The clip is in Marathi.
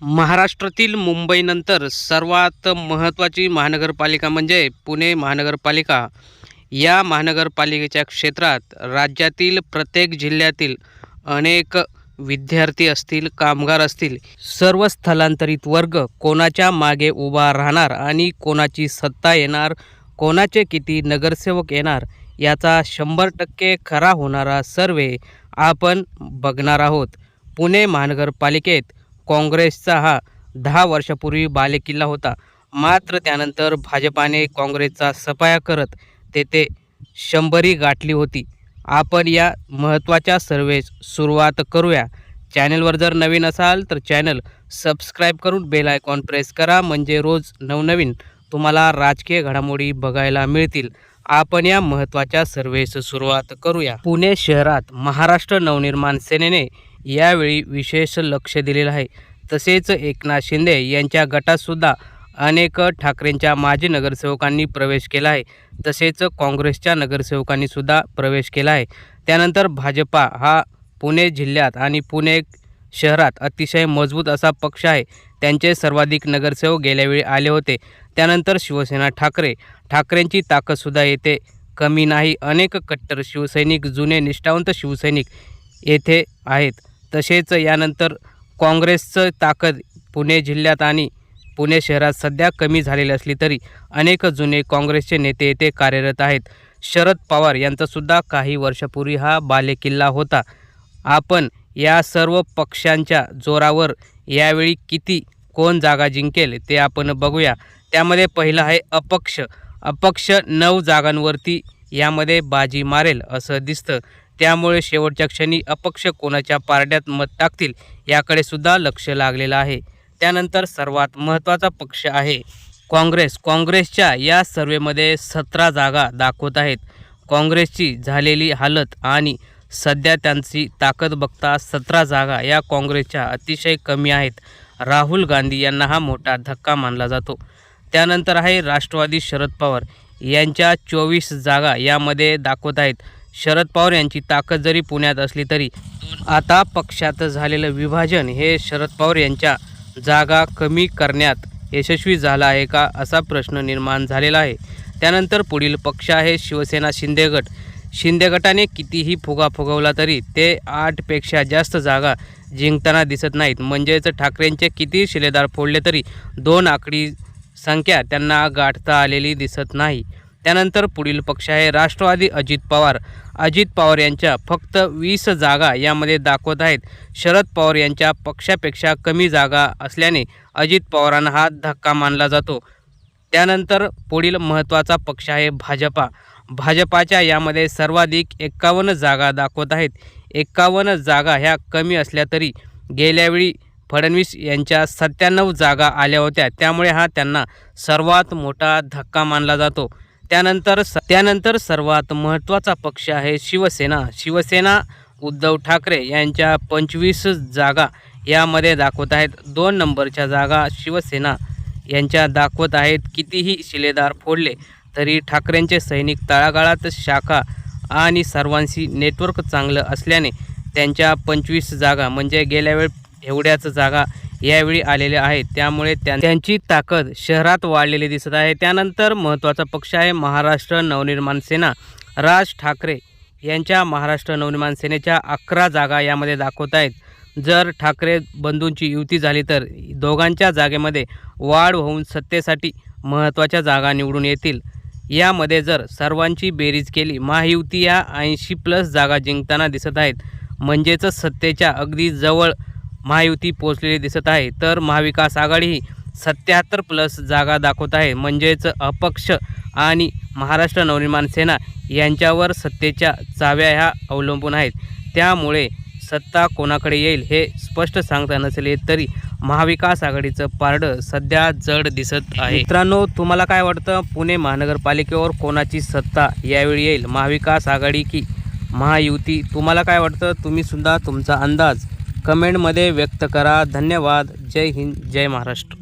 महाराष्ट्रातील मुंबईनंतर सर्वात महत्त्वाची महानगरपालिका म्हणजे पुणे महानगरपालिका. या महानगरपालिकेच्या क्षेत्रात राज्यातील प्रत्येक जिल्ह्यातील अनेक विद्यार्थी असतील कामगार असतील सर्व स्थलांतरित वर्ग कोणाच्या मागे उभा राहणार आणि कोणाची सत्ता येणार कोणाचे किती नगरसेवक येणार याचा शंभर टक्के खरा होणारा सर्वे आपण बघणार आहोत. पुणे महानगरपालिकेत काँग्रेसचा हा दहा वर्षापूर्वी बालेकिल्ला होता. मात्र त्यानंतर भाजपाने काँग्रेसचा सफाया करत तेथे शंभरी गाठली होती. आपण या महत्त्वाच्या सर्वेस सुरुवात करूया. चॅनलवर जर नवीन असाल तर चॅनल सबस्क्राईब करून बेल आयकॉन प्रेस करा. म्हणजे रोज नवनवीन तुम्हाला राजकीय घडामोडी बघायला मिळतील. आपण या महत्त्वाच्या सर्वेस सुरुवात करूया. पुणे शहरात महाराष्ट्र नवनिर्माण सेनेने यावेळी विशेष लक्ष दिलेलं आहे. तसेच एकनाथ शिंदे यांच्या गटातसुद्धा अनेक ठाकरेंच्या माजी नगरसेवकांनी प्रवेश केला आहे. तसेच काँग्रेसच्या नगरसेवकांनीसुद्धा प्रवेश केला आहे. त्यानंतर भाजपा हा पुणे जिल्ह्यात आणि पुणे शहरात अतिशय मजबूत असा पक्ष आहे. त्यांचे सर्वाधिक नगरसेवक गेल्यावेळी आले होते. त्यानंतर शिवसेना ठाकरे. ठाकरेंची ताकदसुद्धा येथे कमी नाही. अनेक कट्टर शिवसैनिक जुने निष्ठावंत शिवसैनिक येथे आहेत. तसेच यानंतर काँग्रेसचं ताकद पुणे जिल्ह्यात आणि पुणे शहरात सध्या कमी झालेली असली तरी अनेक जुने काँग्रेसचे नेते येथे कार्यरत आहेत. शरद पवार यांचासुद्धा काही वर्षापूर्वी हा बालेकिल्ला होता. आपण या सर्व पक्षांच्या जोरावर यावेळी किती कोण जागा जिंकेल ते आपण बघूया. त्यामध्ये पहिलं आहे अपक्ष. अपक्ष नऊ जागांवरती यामध्ये बाजी मारेल असं दिसतं. त्यामुळे शेवटच्या क्षणी अपक्ष कोणाच्या पारड्यात मत टाकतील याकडे सुद्धा लक्ष लागलेलं आहे. त्यानंतर सर्वात महत्त्वाचा पक्ष आहे काँग्रेस. काँग्रेसच्या या सर्वेमध्ये सतरा जागा दाखवत आहेत. काँग्रेसची झालेली हालत आणि सध्या त्यांची ताकद बघता सतरा जागा या काँग्रेसच्या अतिशय कमी आहेत. राहुल गांधी यांना हा मोठा धक्का मानला जातो. त्यानंतर आहे राष्ट्रवादी शरद पवार. यांच्या चोवीस जागा यामध्ये दाखवत आहेत. शरद पवार यांची ताकद जरी पुण्यात असली तरी आता पक्षात झालेलं विभाजन हे शरद पवार यांच्या जागा कमी करण्यात यशस्वी झाला आहे का असा प्रश्न निर्माण झालेला आहे. त्यानंतर पुढील पक्ष आहे शिवसेना शिंदे गट. शिंदे गटाने कितीही फुगा फुगवला तरी ते आठपेक्षा जास्त जागा जिंकताना दिसत नाहीत. म्हणजेच ठाकरेंचे किती शिलेदार फोडले तरी दोन आकडी संख्या त्यांना गाठता आलेली दिसत नाही. त्यानंतर पुढील पक्ष आहे. राष्ट्रवादी अजित पवार. अजित पवार यांच्या फक्त वीस जागा यामध्ये दाखवत आहेत. शरद पवार यांच्या पक्षापेक्षा कमी जागा असल्याने अजित पवारांना हा धक्का मानला जातो. त्यानंतर पुढील महत्त्वाचा पक्ष आहे भाजपा. भाजपाच्या यामध्ये सर्वाधिक एक्कावन्न जागा दाखवत आहेत. एक्कावन्न जागा ह्या कमी असल्या तरी गेल्यावेळी फडणवीस यांच्या सत्त्याण्णव जागा आल्या होत्या. त्यामुळे हा त्यांना सर्वात मोठा धक्का मानला जातो. त्यानंतर स त्यानंतर सर्वात महत्त्वाचा पक्ष आहे शिवसेना. शिवसेना उद्धव ठाकरे यांच्या पंचवीस जागा यामध्ये दाखवत आहेत. दोन नंबरच्या जागा शिवसेना यांच्या दाखवत आहेत. कितीही शिलेदार फोडले तरी ठाकरेंचे सैनिक तळागाळात शाखा आणि सर्वांशी नेटवर्क चांगलं असल्याने त्यांच्या पंचवीस जागा म्हणजे गेल्या वेळ एवढ्याच जागा यावेळी आलेल्या आहेत. त्यामुळे त्यांची ताकद शहरात वाढलेली दिसत आहे. त्यानंतर महत्त्वाचा पक्ष आहे महाराष्ट्र नवनिर्माण सेना. राज ठाकरे यांच्या महाराष्ट्र नवनिर्माण सेनेच्या अकरा जागा यामध्ये दाखवत आहेत. जर ठाकरे बंधूंची युती झाली तर दोघांच्या जागेमध्ये वाढ होऊन सत्तेसाठी महत्त्वाच्या जागा निवडून येतील. यामध्ये जर सर्वांची बेरीज केली महायुती या ऐंशी प्लस जागा जिंकताना दिसत आहेत. म्हणजेच सत्तेच्या अगदी जवळ महायुती पोचलेली दिसत आहे. तर महाविकास आघाडी ही सत्याहत्तर प्लस जागा दाखवत आहे. म्हणजेच अपक्ष आणि महाराष्ट्र नवनिर्माण सेना यांच्यावर सत्तेच्या चाव्या ह्या अवलंबून आहेत. त्यामुळे सत्ता कोणाकडे येईल हे स्पष्ट सांगता नसले तरी महाविकास आघाडीचं पारडं सध्या जड दिसत आहे. मित्रांनो तुम्हाला काय वाटतं? पुणे महानगरपालिकेवर कोणाची सत्ता यावेळी येईल? महाविकास आघाडी की महायुती? तुम्हाला काय वाटतं? तुम्हीसुद्धा तुमचा अंदाज कमेंटमध्ये व्यक्त करा. धन्यवाद. जय हिंद. जय महाराष्ट्र.